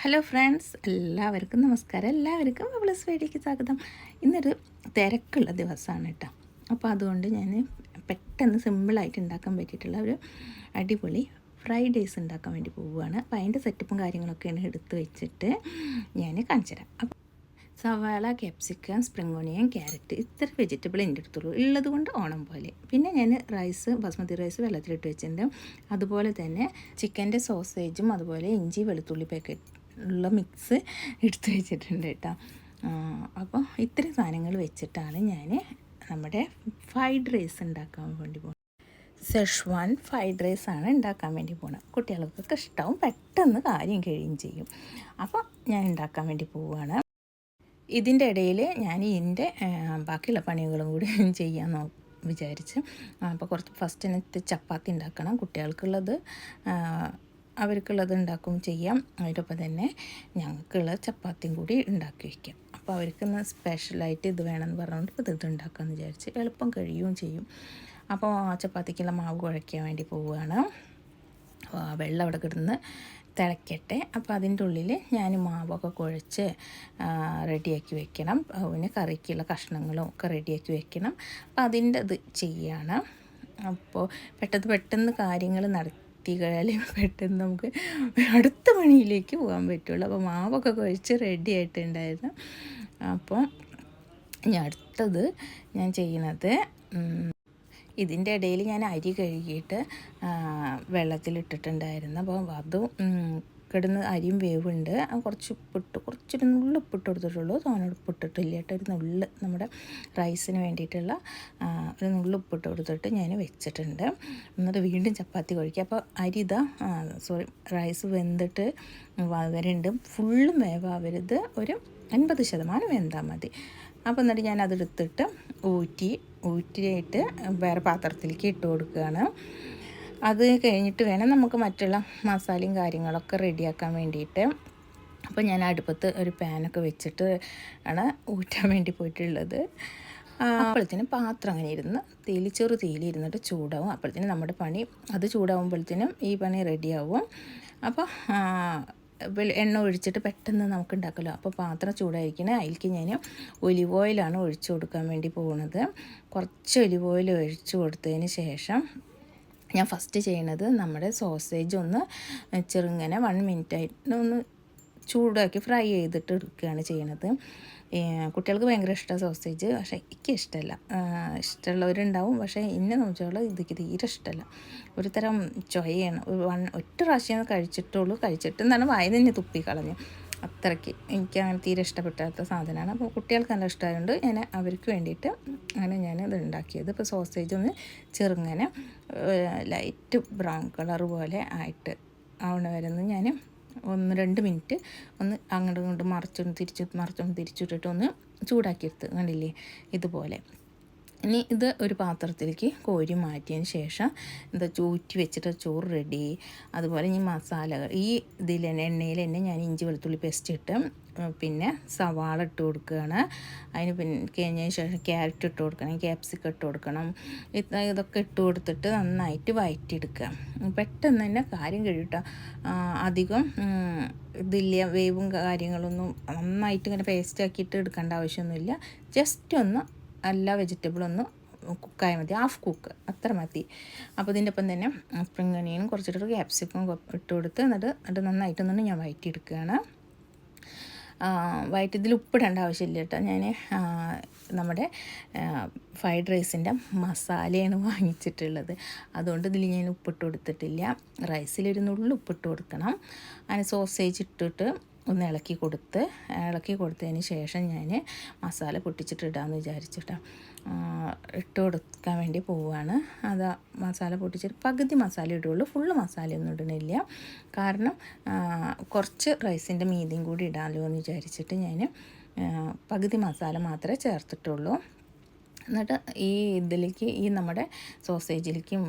Hello friends എല്ലാവർക്കും നമസ്കാരം. എല്ലാവർക്കും പ്ലസ് വേടിക്ക് സ്വാഗതം. ഇന്നൊരു തിരക്കുള്ള ദിവസമാണ് കേട്ടോ. അപ്പോൾ അതുകൊണ്ട് ഞാൻ പെട്ടെന്ന് സിമ്പിളായിട്ട് ഉണ്ടാക്കാൻ പറ്റിയിട്ടുള്ള ഒരു അടിപൊളി ഫ്രൈഡ് റൈസ് ഉണ്ടാക്കാൻ വേണ്ടി പോവുകയാണ്. അപ്പോൾ അതിന്റെ സെറ്റപ്പും കാര്യങ്ങളൊക്കെയാണ് എടുത്ത് വെച്ചിട്ട് ഞാൻ കാണിച്ചു തരാം. അപ്പോൾ സവാള ക്യാപ്സിക്കം സ്പ്രിംഗ് ഓണിയൻ ക്യാരറ്റ് ഇത്ര വെജിറ്റബിൾ എന്റെ അടുത്തുള്ളൂ. ഉള്ളത് കൊണ്ട് ഓണം പോലെ. പിന്നെ ഞാൻ റൈസ് ബസ്മതി റൈസ് വെള്ളത്തിലിട്ട് വെച്ചിട്ടുണ്ട്. അതുപോലെ തന്നെ ചിക്കന്റെ സോസേജും അതുപോലെ ഇഞ്ചി വെളുത്തുള്ളി പാക്കറ്റ് ഉള്ള മിക്സ് എടുത്തു വെച്ചിട്ടുണ്ട് കേട്ടോ. അപ്പോൾ ഇത്രയും സാധനങ്ങൾ വെച്ചിട്ടാണ് ഞാൻ നമ്മുടെ ഫ്രൈഡ് റൈസ് ഉണ്ടാക്കാൻ വേണ്ടി പോകുന്നത്. സെഷ്വാൻ ഫ്രൈഡ് റൈസ് ആണ് ഉണ്ടാക്കാൻ വേണ്ടി പോകുന്നത്. കുട്ടികൾക്കൊക്കെ ഇഷ്ടവും പെട്ടെന്ന് കാര്യം കഴിയും ചെയ്യും. അപ്പോൾ ഞാൻ ഉണ്ടാക്കാൻ വേണ്ടി പോവുകയാണ്. ഇതിന്റെ ഇടയിൽ ഞാൻ ഇതിന്റെ ബാക്കിയുള്ള പണികളും കൂടി ചെയ്യാൻ നോ വിചാരിച്ച്. അപ്പോൾ കുറച്ച് ഫസ്റ്റ് ചപ്പാത്തി ഉണ്ടാക്കണം. കുട്ടികൾക്കുള്ളത് അവർക്കുള്ളത് ഉണ്ടാക്കും ചെയ്യാം. അതിനൊപ്പം തന്നെ ഞങ്ങൾക്കുള്ള ചപ്പാത്തിയും കൂടി ഉണ്ടാക്കി വയ്ക്കാം അപ്പോൾ അവർക്ക് സ്പെഷ്യലായിട്ട് ഇത് വേണമെന്ന് പറഞ്ഞുകൊണ്ട് ഇപ്പോൾ ഇത് ഉണ്ടാക്കാമെന്ന് വിചാരിച്ച് എളുപ്പം കഴിയുകയും ചെയ്യും. അപ്പോൾ ചപ്പാത്തിക്കുള്ള മാവ് കുഴയ്ക്കാൻ വേണ്ടി പോവുകയാണ്. വെള്ളം അവിടെ കിടന്ന് തിളയ്ക്കട്ടെ അപ്പോൾ അതിന്റെ ഉള്ളിൽ ഞാൻ മാവൊക്കെ കുഴച്ച് റെഡിയാക്കി വെക്കണം. പിന്നെ കറിക്കുള്ള കഷ്ണങ്ങളും ഒക്കെ റെഡിയാക്കി വെക്കണം. അപ്പോൾ അതിന്റെ ഇത് ചെയ്യാണ്. അപ്പോൾ പെട്ടെന്ന് പെട്ടെന്ന് കാര്യങ്ങൾ നടത്തി കഴിഞ്ഞാൽ പെട്ടെന്ന് നമുക്ക് അടുത്ത മണിയിലേക്ക് പോകാൻ പറ്റുള്ളൂ. അപ്പോൾ മാവൊക്കെ കുഴച്ച് റെഡി ആയിട്ടുണ്ടായിരുന്നു. അപ്പോൾ ഇനി അടുത്തത് ഞാൻ ചെയ്യുന്നത് ഇതിന്റെ ഇടയിൽ ഞാൻ അരി കഴുകിയിട്ട് വെള്ളത്തിലിട്ടിട്ടുണ്ടായിരുന്നു. അപ്പോൾ അതും കിടന്ന് അരിയും വേവുണ്ട്. കുറച്ച് ഉപ്പിട്ട് കുറച്ചൊരു നുള്ളു ഉപ്പിട്ട് കൊടുത്തിട്ടുള്ളൂ. തോനെ ഉപ്പിട്ടിട്ടില്ല കേട്ടോ. ഒരു നുള്ള് നമ്മുടെ റൈസിന് വേണ്ടിയിട്ടുള്ള ഒരു നുള്ളു ഉപ്പിട്ട് കൊടുത്തിട്ട് ഞാൻ വെച്ചിട്ടുണ്ട്. എന്നിട്ട് വീണ്ടും ചപ്പാത്തി കഴിക്കുക അപ്പോൾ അരി ഇതാ സോറി റൈസ് വെന്തിട്ട് വരുന്നുണ്ട് ഫുള്ളും വേവാവരുത് ഒരു അൻപത് ശതമാനം വെന്താൽ മതി. അപ്പോൾ എന്നിട്ട് ഞാൻ അതെടുത്തിട്ട് ഊറ്റി ഊറ്റിയിട്ട് വേറെ പാത്രത്തിലേക്ക് ഇട്ട് കൊടുക്കുകയാണ്. അത് കഴിഞ്ഞിട്ട് വേണം നമുക്ക് മറ്റുള്ള മസാലയും കാര്യങ്ങളൊക്കെ റെഡിയാക്കാൻ വേണ്ടിയിട്ട്. അപ്പോൾ ഞാൻ അടുപ്പത്ത് ഒരു പാനൊക്കെ വെച്ചിട്ട് ആണ് ഊറ്റാൻ വേണ്ടി പോയിട്ടുള്ളത്. അപ്പോഴത്തേന് പാത്രം അങ്ങനെ ഇരുന്ന് തീയിൽ ചെറു തീയിൽ ഇരുന്നിട്ട് ചൂടാവും. അപ്പോഴത്തേനും നമ്മുടെ പണി അത് ചൂടാവുമ്പോഴത്തേനും ഈ പണി റെഡിയാവും. അപ്പോൾ എണ്ണ ഒഴിച്ചിട്ട് പെട്ടെന്ന് നമുക്ക് ഉണ്ടാക്കലോ. അപ്പോൾ പാത്രം ചൂടായിരിക്കണേ അതിലേക്ക് ഞാൻ ഒലിവ് ഓയിലാണ് ഒഴിച്ചു കൊടുക്കാൻ വേണ്ടി പോകുന്നത് കുറച്ച് ഒലിവ് ഓയിൽ ഒഴിച്ചു കൊടുത്തതിന് ശേഷം ഞാൻ ഫസ്റ്റ് ചെയ്യണത് നമ്മുടെ സോസേജ് ഒന്ന് ചെറുങ്ങനെ വൺ മിനിറ്റായിട്ട് ഒന്ന് ചൂടാക്കി ഫ്രൈ ചെയ്തിട്ട് എടുക്കുകയാണ് ചെയ്യണത്. കുട്ടികൾക്ക് ഭയങ്കര ഇഷ്ടമാണ് സോസേജ് പക്ഷേ എനിക്ക് ഇഷ്ടമല്ല ഇഷ്ടമുള്ളവരുണ്ടാവും പക്ഷേ എന്നെ നോക്കിയാൽ ഇതൊക്കെ തീരെ ഇഷ്ടമല്ല ഒരു തരം ചൊയയാണ് വൺ ഒറ്റ പ്രാവശ്യം കഴിച്ചിട്ടുള്ളൂ. കഴിച്ചിട്ട് എന്താണ് വായ തന്നെ തുപ്പിക്കളഞ്ഞു അത്രയ്ക്ക് എനിക്ക് അങ്ങനെ തീരെ ഇഷ്ടപ്പെട്ടാത്ത സാധനമാണ്. അപ്പോൾ കുട്ടികൾക്ക് നല്ല ഇഷ്ടമായതുകൊണ്ട് ഞാൻ അവർക്ക് വേണ്ടിയിട്ട് അങ്ങനെ ഞാൻ ഇത് ഉണ്ടാക്കിയത്. ഇപ്പോൾ സോസേജ് ഒന്ന് ചെറുങ്ങനെ ലൈറ്റ് ബ്രൗൺ കളർ പോലെ ആയിട്ട് ആവണ വരെ ഞാൻ ഒന്ന് രണ്ട് മിനിറ്റ് ഒന്ന് അങ്ങോട്ടും ഇങ്ങോട്ടും മറിച്ചൊന്ന് തിരിച്ചു മറിച്ചൊന്ന് തിരിച്ചിട്ടിട്ട് ഒന്ന് ചൂടാക്കിയെടുത്ത് കണ്ടില്ലേ? ഇതുപോലെ. ഇനി ഇത് ഒരു പാത്രത്തിലേക്ക് കോരി മാറ്റിയതിന് ശേഷം എന്താ ചൂറ്റി വെച്ചിട്ട് ചോറ് റെഡി അതുപോലെ ഈ മസാലകൾ. ഈ ഇതിൽ തന്നെ എണ്ണയിൽ തന്നെ ഞാൻ ഇഞ്ചി വെളുത്തുള്ളി പേസ്റ്റ് ഇട്ട് പിന്നെ സവാള ഇട്ട് കൊടുക്കുകയാണ്. അതിന് പിന്നെ കഴിഞ്ഞതിന് ശേഷം ക്യാരറ്റ് ഇട്ട് കൊടുക്കണം ക്യാപ്സിക്കം ഇട്ട് കൊടുക്കണം. ഇതൊക്കെ ഇട്ട് കൊടുത്തിട്ട് നന്നായിട്ട് വയറ്റിയെടുക്കുക. പെട്ടെന്ന് തന്നെ കാര്യം കഴിയട്ടോ. അധികം ഇതില്ല വേവും കാര്യങ്ങളൊന്നും നന്നായിട്ട് ഇങ്ങനെ പേസ്റ്റ് ആക്കിയിട്ട് എടുക്കേണ്ട ആവശ്യമൊന്നുമില്ല. ജസ്റ്റ് ഒന്ന് എല്ലാ ഒന്ന് കുക്കായാൽ മതി. ഹാഫ് കുക്ക് അത്ര മതി. അപ്പോൾ ഇതിന്റെ ഒപ്പം തന്നെ സ്പ്രിംഗ് അനിയനും കുറച്ചിട്ട് ക്യാപ്സിക്കും ഇട്ട് കൊടുത്ത് എന്നിട്ട് എന്നിട്ട് നന്നായിട്ടൊന്നും ഞാൻ വയറ്റിയെടുക്കുകയാണ്. വയറ്റ് ഇതിൽ ഉപ്പിടേണ്ട ആവശ്യമില്ല കേട്ടോ. ഞാൻ നമ്മുടെ ഫ്രൈഡ് റൈസിന്റെ മസാലയാണ് വാങ്ങിച്ചിട്ടുള്ളത്. അതുകൊണ്ട് ഇതിൽ ഞാൻ ഉപ്പിട്ട് കൊടുത്തിട്ടില്ല. റൈസിലൊരു നുള്ളിൽ ഉപ്പിട്ട് കൊടുക്കണം. അതിന് സോസേജ് ഇട്ടിട്ട് ഒന്ന് ഇളക്കി കൊടുത്ത് ഇളക്കി കൊടുത്തതിന് ശേഷം ഞാൻ മസാല പൊട്ടിച്ചിട്ടിടാമെന്ന് വിചാരിച്ചിട്ടാണ് ഇട്ട് കൊടുക്കാൻ വേണ്ടി പോവുകയാണ് അത് മസാല പൊട്ടിച്ചിട്ട് പകുതി മസാല ഇടുള്ളൂ. ഫുള്ള് മസാലയൊന്നും ഇടണില്ല. കാരണം കുറച്ച് റൈസിന്റെ മീതിയും കൂടി ഇടാമല്ലോ എന്ന് വിചാരിച്ചിട്ട് ഞാൻ പകുതി മസാല മാത്രമേ ചേർത്തിട്ടുള്ളൂ. എന്നിട്ട് ഈ ഇതിലേക്ക് ഈ നമ്മുടെ സോസേജിലേക്കും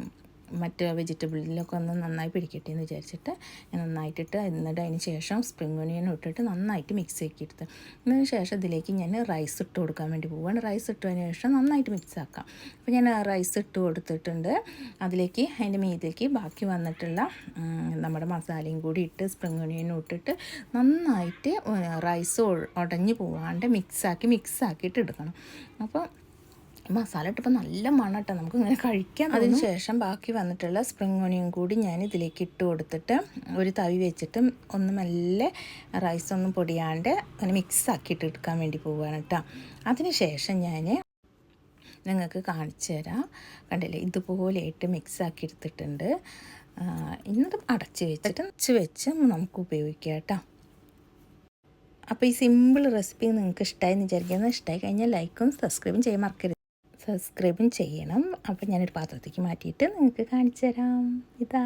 മറ്റ് വെജിറ്റബിളിലൊക്കെ ഒന്ന് നന്നായി പിടിക്കട്ടെ എന്ന് വിചാരിച്ചിട്ട് ഞാൻ നന്നായിട്ടിട്ട് എന്നിട്ട് അതിന് ശേഷം സ്പ്രിംഗ് ഒനിയൻ ഇട്ടിട്ട് നന്നായിട്ട് മിക്സ് ആക്കി എടുത്ത് അതിന് ശേഷം ഇതിലേക്ക് ഞാൻ റൈസ് ഇട്ട് കൊടുക്കാൻ വേണ്ടി പോവുകയാണ് റൈസ് ഇട്ടതിന് ശേഷം നന്നായിട്ട് മിക്സ് ആക്കാം. അപ്പോൾ ഞാൻ റൈസ് ഇട്ട് കൊടുത്തിട്ടുണ്ട്. അതിലേക്ക് അതിന്റെ മീതിലേക്ക് ബാക്കി വന്നിട്ടുള്ള നമ്മുടെ മസാലയും കൂടി ഇട്ട് സ്പ്രിംഗ് ഒനിയനും ഇട്ടിട്ട് നന്നായിട്ട് റൈസ് ഉടഞ്ഞു പോവാണ്ട് മിക്സാക്കി മിക്സ് ആക്കിയിട്ട് എടുക്കണം. അപ്പോൾ മസാല ഇട്ടപ്പോൾ നല്ല മണം നമുക്ക് ഇങ്ങനെ കഴിക്കാം. അതിന് ശേഷം ബാക്കി വന്നിട്ടുള്ള സ്പ്രിംഗ് ഓണിയും കൂടി ഞാൻ ഇതിലേക്ക് ഇട്ട് കൊടുത്തിട്ട് ഒരു തവി വെച്ചിട്ട് ഒന്ന് മെല്ലെ റൈസ് ഒന്നും പൊടിയാണ്ട് അങ്ങനെ മിക്സ് ആക്കിയിട്ട് എടുക്കാൻ വേണ്ടി പോവുകയാണ് കേട്ടോ അതിന് ശേഷം ഞാൻ നിങ്ങൾക്ക് കാണിച്ചു തരാം. കണ്ടില്ലേ? ഇതുപോലെയായിട്ട് മിക്സ് ആക്കി എടുത്തിട്ടുണ്ട്. ഇന്നത് അടച്ച് വെച്ചിട്ട് അടച്ച് വെച്ച് നമുക്ക് ഉപയോഗിക്കാം കേട്ടോ അപ്പോൾ ഈ സിമ്പിൾ റെസിപ്പി നിങ്ങൾക്ക് ഇഷ്ടമായി എന്ന് വിചാരിക്കുന്നത് ഇഷ്ടമായി കഴിഞ്ഞാൽ ലൈക്കും സബ്സ്ക്രൈബും ചെയ്യാൻ മറക്കരുത്. സബ്സ്ക്രൈബും ചെയ്യണം. അപ്പോൾ ഞാനൊരു പാത്രത്തേക്ക് മാറ്റിയിട്ട് നിങ്ങൾക്ക് കാണിച്ചു തരാം ഇതാ.